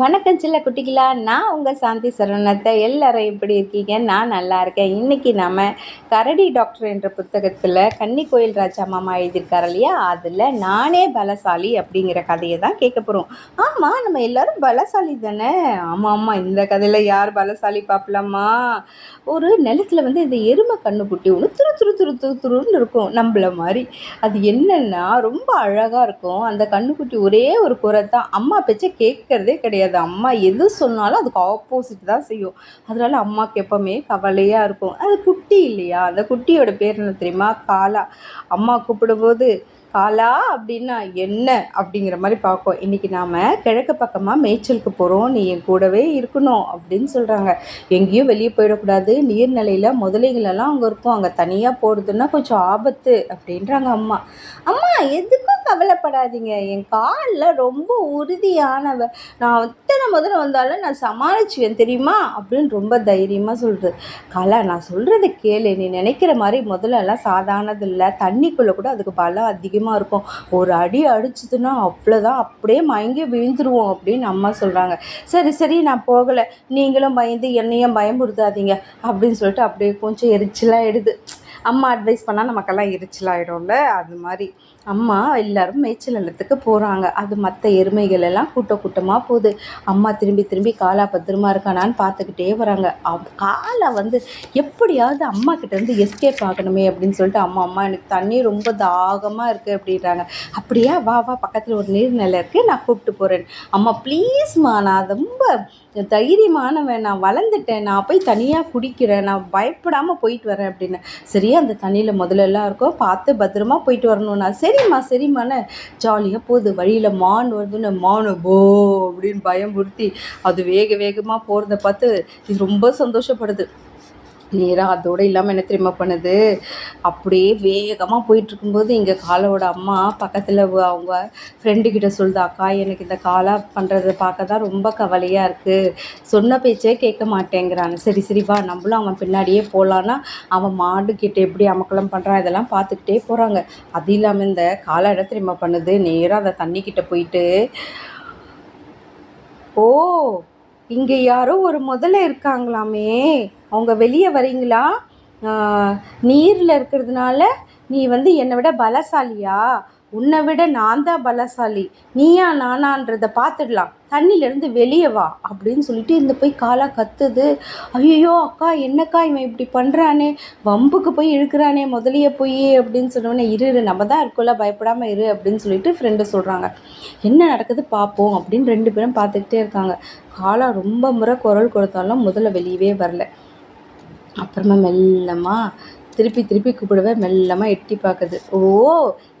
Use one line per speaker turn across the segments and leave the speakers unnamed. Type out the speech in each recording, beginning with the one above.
வணக்கம் சில்ல குட்டிகளா. நான் உங்கள் சாந்தி சரவணத்தை. எல்லாரும் எப்படி இருக்கீங்க? நான் நல்லா இருக்கேன். இன்றைக்கி நம்ம கரடி டாக்டர் என்ற புத்தகத்தில் கன்னிக்கோயில் ராஜா மாமா எழுதியிருக்காரு இல்லையா? அதில் நானே பலசாலி அப்படிங்கிற கதையை தான் கேட்க போகிறோம் ஆமாம் நம்ம எல்லாரும் பலசாலி தானே? ஆமாம் ஆமாம் இந்த கதையில் யார் பலசாலி பார்க்கலாமா ஒரு நிலத்தில் வந்து இந்த எருமை கண்ணுக்குட்டி ஒன்று துரு துரு துரு துரு துருன்னு இருக்கும் நம்மள மாதிரி. அது என்னென்னா ரொம்ப அழகாக இருக்கும். அந்த கண்ணுக்குட்டி ஒரே ஒரு குறை தான். அம்மா பேச்சை கேட்கறதே கிடையாது. கிடையாது. அம்மா எது சொன்னாலும் அதுக்கு ஆப்போசிட் தான் செய்யும். அதனால அம்மாவுக்கு எப்போவுமே கவலையாக இருக்கும். அது குட்டி இல்லையா? அந்த குட்டியோட பேர் என்ன தெரியுமா? காலா. அம்மா கூப்பிடும்போது காலா அப்படின்னா என்ன அப்படிங்கிற மாதிரி பார்க்கும். இன்றைக்கி நாம் கிழக்கு பக்கமாக மேய்ச்சலுக்கு போகிறோம் நீ என் கூடவே இருக்கணும் அப்படின்னு சொல்கிறாங்க எங்கேயும் வெளியே போயிடக்கூடாது. நீர்நிலையில் முதலைகளெல்லாம் அங்கே இருக்கும். அங்கே தனியாக போகிறதுன்னா கொஞ்சம் ஆபத்து அப்படின்றாங்க அம்மா. அம்மா எதுக்கும் கவலைப்படாதீங்க. என் காலில் ரொம்ப உறுதியானவ நான் எத்தனை முதல்ல வந்தாலும் நான் சமாளிச்சுவேன். தெரியுமா? அப்படின்னு ரொம்ப தைரியமாக சொல்கிறது கலா நான் சொல்கிறத கேளு. நீ நினைக்கிற மாதிரி முதல்லலாம் சாதாரணது இல்லை தண்ணிக்குள்ளே கூட அதுக்கு பலம் அதிகம் அதிகமாக இருக்கும். ஒரு அடி அடிச்சதுன்னா அவ்வளோதான் அப்படியே மயங்கி விழுந்துருவோம் அப்படின்னு அம்மா சொல்கிறாங்க சரி சரி நான் போகலை. நீங்களும் பயந்து என்னையும் பயமுறுத்தாதீங்க அப்படின்னு சொல்லிட்டு அப்படியே கொஞ்சம் எரிச்சலாக எடுது அம்மா அட்வைஸ் பண்ணால் நமக்கெல்லாம் எரிச்சலாகிடும்ல அது மாதிரி. அம்மா எல்லோரும் மேய்ச்சல் நிலத்துக்கு போகிறாங்க அது மற்ற எருமைகள் எல்லாம் கூட்ட கூட்டமாக போகுது. அம்மா திரும்பி திரும்பி காலா பத்திரமா இருக்கானான்னு பார்த்துக்கிட்டே வராங்க. காலை வந்து எப்படியாவது அம்மா கிட்டேருந்து எஸ்கேப் ஆகணுமே அப்படின்னு சொல்லிட்டு அம்மா அம்மா எனக்கு தண்ணி ரொம்ப தாகமாக இருக்குது அப்படின்றாங்க. அப்படியா? வா வா பக்கத்தில் ஒரு நீர்நிலை இருக்குது நான் கூப்பிட்டு போகிறேன் அம்மா ப்ளீஸ்மா நான் ரொம்ப தைரியமானவன் நான் வளர்ந்துட்டேன். நான் போய் தனியாக குடிக்கிறேன். நான் பயப்படாமல் போயிட்டு வரேன் அப்படின்னு. சரியா? அந்த தண்ணியில் முதல்ல எல்லாம் பார்த்து பத்திரமா போயிட்டு வரணும்னா சரிம்மா சரிம்மான்னு ஜாலியாக போகுது. வழியில் மான் வருதுன்னு மானு போ அப்படின்னு பயம்புறுத்தி அது வேக வேகமாக போகிறத பார்த்து இது ரொம்ப சந்தோஷப்படுது. நேராக அதோடு இல்லாமல் என்ன தெரியுமா பண்ணுது? அப்படியே வேகமாக போயிட்டுருக்கும்போது இங்கே காலோட அம்மா பக்கத்தில் அவங்க ஃப்ரெண்டுக்கிட்ட சொல்லுது அக்கா எனக்கு இந்த காலா பண்ணுறத பார்க்க தான் ரொம்ப கவலையாக இருக்குது சொன்ன பேச்சே கேட்க மாட்டேங்கிறாங்க. சரி சரி வா நம்மளும் அவன் பின்னாடியே போகலான்னா அவன் மாடுக்கிட்ட எப்படி அமக்கலம் பண்ணுறான் இதெல்லாம் பார்த்துக்கிட்டே போகிறாங்க அது இல்லாமல் இந்த காலை இடம் தெரியுமா பண்ணுது? நேராக அந்த தண்ணிக்கிட்ட போயிட்டு ஓ இங்கே யாரோ ஒரு முதல்ல இருக்காங்களாமே. அவங்க வெளியே வரீங்களா? நீரில் இருக்கிறதுனால நீ வந்து என்னை விட பலசாலியா? உன்னை விட நான் தான் பலசாலி. நீயா நானான்றதை பார்த்துடலாம். தண்ணியிலேருந்து வெளியே வா அப்படின்னு சொல்லிட்டு இந்த போய் காலா கத்துது. ஐயோ அக்கா என்னக்கா இவன் இப்படி பண்ணுறானே வம்புக்கு போய் இழுக்கிறானே முதலிய போய் அப்படின்னு சொன்னோடனே இரு இரு நம்ம தான் இருக்கோம்ல பயப்படாமல் இரு அப்படின்னு சொல்லிட்டு ஃப்ரெண்டு சொல்கிறாங்க என்ன நடக்குது பார்ப்போம் அப்படின்னு ரெண்டு பேரும் பார்த்துக்கிட்டே இருக்காங்க. காலா ரொம்ப முறை குரல் கொடுத்தாலும் முதல்ல வெளியவே வரல. அப்புறமா மெல்லமாக திருப்பி திருப்பி கூப்பிடுவேன் மெல்லமாக எட்டி பார்க்குது ஓ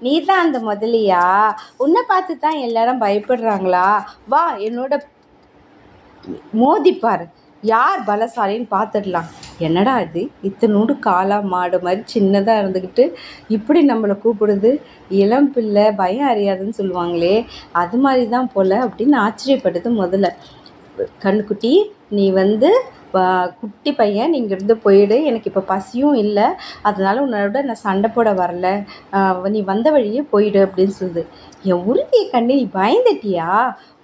நீ தான் அந்த முதலியா? உன்னை பார்த்து தான் எல்லாரும் பயப்படுறாங்களா? வா என்னோட மோதிப்பார் யார் பலசாலின்னு பார்த்துடலாம் என்னடா இது? இத்தனோடு காலா மாடு மாதிரி சின்னதாக இருந்துக்கிட்டு இப்படி நம்மளை கூப்பிடுது? இளம் பிள்ளை பயம் அறியாதுன்னு சொல்லுவாங்களே அது மாதிரி தான் போல் அப்படின்னு ஆச்சரியப்படுது முதல்ல. கண்ணுக்குட்டி நீ வந்து குட்டி பையன் நீ இங்கேருந்து போயிடு. எனக்கு இப்போ பசியும் இல்லை. அதனால் உன்னோட நான் சண்டை போட வரல. நீ வந்த வழியே போயிடு அப்படின்னு சொல்லுது. என் உறுதியை கண்டு நீ பயந்துட்டியா?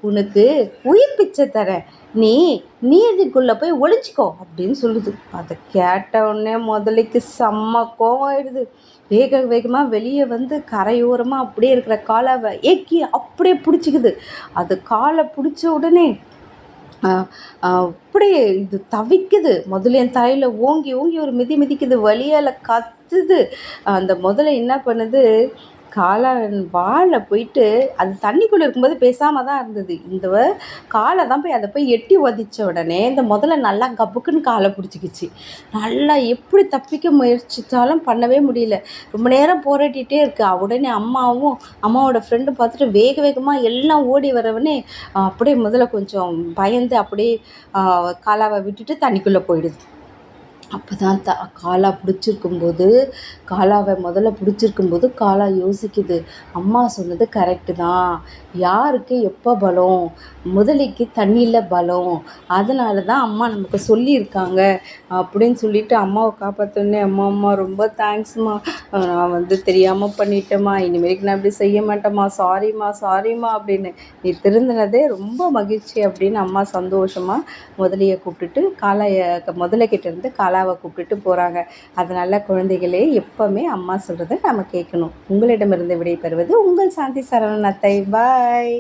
உனக்கு உயிர் பிச்சை தரேன். நீ நீதிக்குள்ளே போய் ஒழிச்சிக்கோ அப்படின்னு சொல்லுது. அதை கேட்ட உடனே முதலைக்கு செம்ம கோவம் ஆயிடுது. வேக வேகமாக வெளியே வந்து கரையோரமாக அப்படியே இருக்கிற காலை ஏக்கி அப்படியே பிடிச்சிக்குது. அது காலை பிடிச்ச உடனே அப்படியே இது தவிக்குது. முதல்ல என் தலையில் ஓங்கி ஓங்கி ஒரு மிதி மிதிக்குது. வலியால் கத்துது. அந்த முதல்ல என்ன பண்ணுது? காளான் வாலில் போயிட்டு அது தண்ணிக்குள்ளே இருக்கும்போது பேசாமல் தான் இருந்தது. இந்த காலை தான் போய் அதை போய் எட்டி உதச்ச உடனே இந்த முதல்ல நல்லா கப்புக்குன்னு காலை பிடிச்சிக்கிச்சு. நல்லா எப்படி தப்பிக்க முயற்சித்தாலும் பண்ணவே முடியல. ரொம்ப நேரம் போராட்டிகிட்டே இருக்கு. உடனே அம்மாவும் அம்மாவோட ஃப்ரெண்டும் பார்த்துட்டு வேக வேகமாக எல்லாம் ஓடி வரவனே அப்படியே முதல்ல கொஞ்சம் பயந்து அப்படியே காலாவை விட்டுட்டு தண்ணிக்குள்ளே போயிடுது. அப்போ தான் த காலா பிடிச்சிருக்கும்போது காலாவை முதல்ல பிடிச்சிருக்கும்போது காலா யோசிக்குது. அம்மா சொன்னது கரெக்டு தான். யாருக்கு எப்போ பலம்? முதலைக்கு தண்ணியில் பலம். அதனால தான் அம்மா நமக்கு சொல்லியிருக்காங்க அப்படின்னு சொல்லிட்டு அம்மாவை காப்பாற்றோன்னே அம்மா அம்மா ரொம்ப தேங்க்ஸ்மா நான் வந்து தெரியாமல் பண்ணிட்டேம்மா. இனிமேலுக்கு நான் இப்படி செய்ய மாட்டேம்மா. சாரிம்மா சாரிம்மா அப்படின்னு. நீ திருந்தினதே ரொம்ப மகிழ்ச்சி அப்படின்னு அம்மா சந்தோஷமாக முதலையை கூப்பிட்டுட்டு காலைய முதலை கிட்ட காலாவை கூப்பிட்டுட்டு போகிறாங்க அதனால் குழந்தைகளே எப்போவுமே அம்மா சொல்கிறத நம்ம கேட்கணும். உங்களிடமிருந்து விடைபெறுவது உங்கள் சாந்தி சரவணன் அத்தை. பாய்